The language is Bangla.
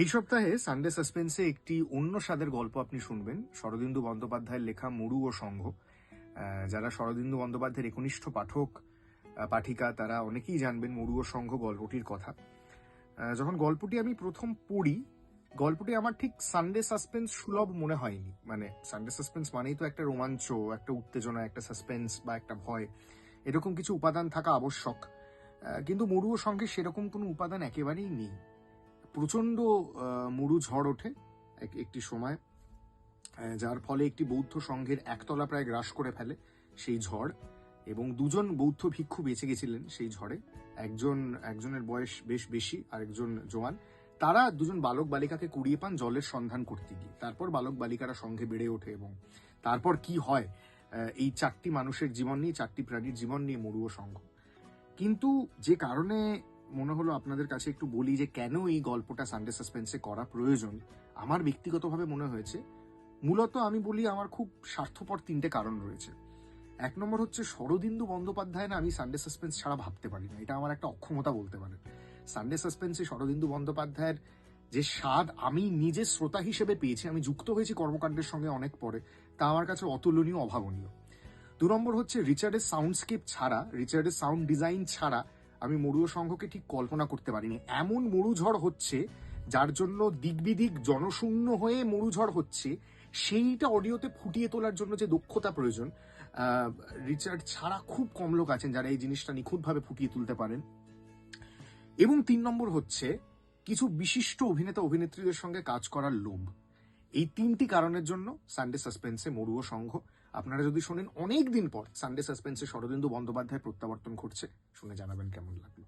এই সপ্তাহে সানডে সাসপেন্সে একটি অন্য স্বাদের গল্প আপনি শুনবেন, শরদিন্দু বন্দ্যোপাধ্যায়ের লেখা মরু ও সংঘ যারা শরদিন্দু বন্দ্যোপাধ্যায়ের একনিষ্ঠ পাঠক পাঠিকা, তারা অনেকেই জানবেন মরু ও সংঘ গল্পটির কথা। যখন গল্পটি আমি প্রথম পড়ি, গল্পটি আমার ঠিক সানডে সাসপেন্স সুলভ মনে হয়নি। মানে সানডে সাসপেন্স মানেই তো একটা রোমাঞ্চ, একটা উত্তেজনা, একটা সাসপেন্স বা একটা ভয়। এরকম কিছু উপাদান থাকা আবশ্যক। কিন্তু মরু ও সঙ্গে সেরকম কোনো উপাদান একেবারেই নেই। প্রচণ্ড আহ, মরু ঝড় ওঠে এক- একটি সময় যার ফলে একটি বৌদ্ধ সংঘের একতলা প্রায় গ্রাস করে ফেলে সেই ঝড় এবং দুজন বৌদ্ধ ভিক্ষু বেঁচে গেছিলেন সেই ঝড়ে। একজন একজনের বয়স বেশ বেশি আর একজন জোয়ান। তারা দুজন বালক বালিকাকে কুড়িয়ে পান জলের সন্ধান করতে গিয়ে। তারপর বালক বালিকারা সঙ্গে বেড়ে ওঠে এবং তারপর কি হয় এই চারটি মানুষের জীবন নিয়ে চারটি প্রাণীর জীবন নিয়ে মরুও সংঘ। কিন্তু যে কারণে মনে হলো আপনাদের কাছে একটু বলি যে কেন এই গল্পটা সানডে সাসপেন্সে করা প্রয়োজন। আমার ব্যক্তিগতভাবে মনে হয়েছে, মূলত আমি বলি আমার খুব স্বার্থপর তিনটে কারণ রয়েছে। এক নম্বর হচ্ছে শরদিন্দু বন্দ্যোপাধ্যায় না আমি সানডে সাসপেন্স ছাড়া ভাবতে পারি না, এটা আমার একটা অক্ষমতা বলতে পারেন সানডে সাসপেন্সে শরদিন্দু বন্দ্যোপাধ্যায়ের যে স্বাদ আমি নিজে শ্রোতা হিসেবে পেয়েছি, আমি যুক্ত হয়েছি কর্মকাণ্ডের সঙ্গে অনেক পরে, তা আমার কাছে অতুলনীয়, অভাবনীয়। দু নম্বর হচ্ছে রিচার্ডের সাউন্ডস্কেপ ছাড়া রিচার্ডের সাউন্ড ডিজাইন ছাড়া আমি মরুও সংঘকে ঠিক কল্পনা করতে পারিনি। এমন মরুঝড় হচ্ছে, যার জন্য দিকবিদিক জনশূন্য হয়ে মরুঝড় হচ্ছে। সেইটা অডিওতে ফুটিয়ে তোলার জন্য যে দক্ষতা প্রয়োজন রিচার্ড ছাড়া খুব কম লোক আছেন যারা এই জিনিসটা নিখুঁতভাবে ফুটিয়ে তুলতে পারেন। এবং তিন নম্বর হচ্ছে, কিছু বিশিষ্ট অভিনেতা, অভিনেত্রীদের সঙ্গে কাজ করার লোভ। এই তিনটি কারণের জন্য সানডে সাসপেন্সে মরুয় সংঘ আপনারা যদি শোনেন অনেক দিন পর সানডে সাসপেন্সে শরদিন্দু বন্দ্যোপাধ্যায় প্রত্যাবর্তন ঘটছে, শুনে জানাবেন কেমন লাগল।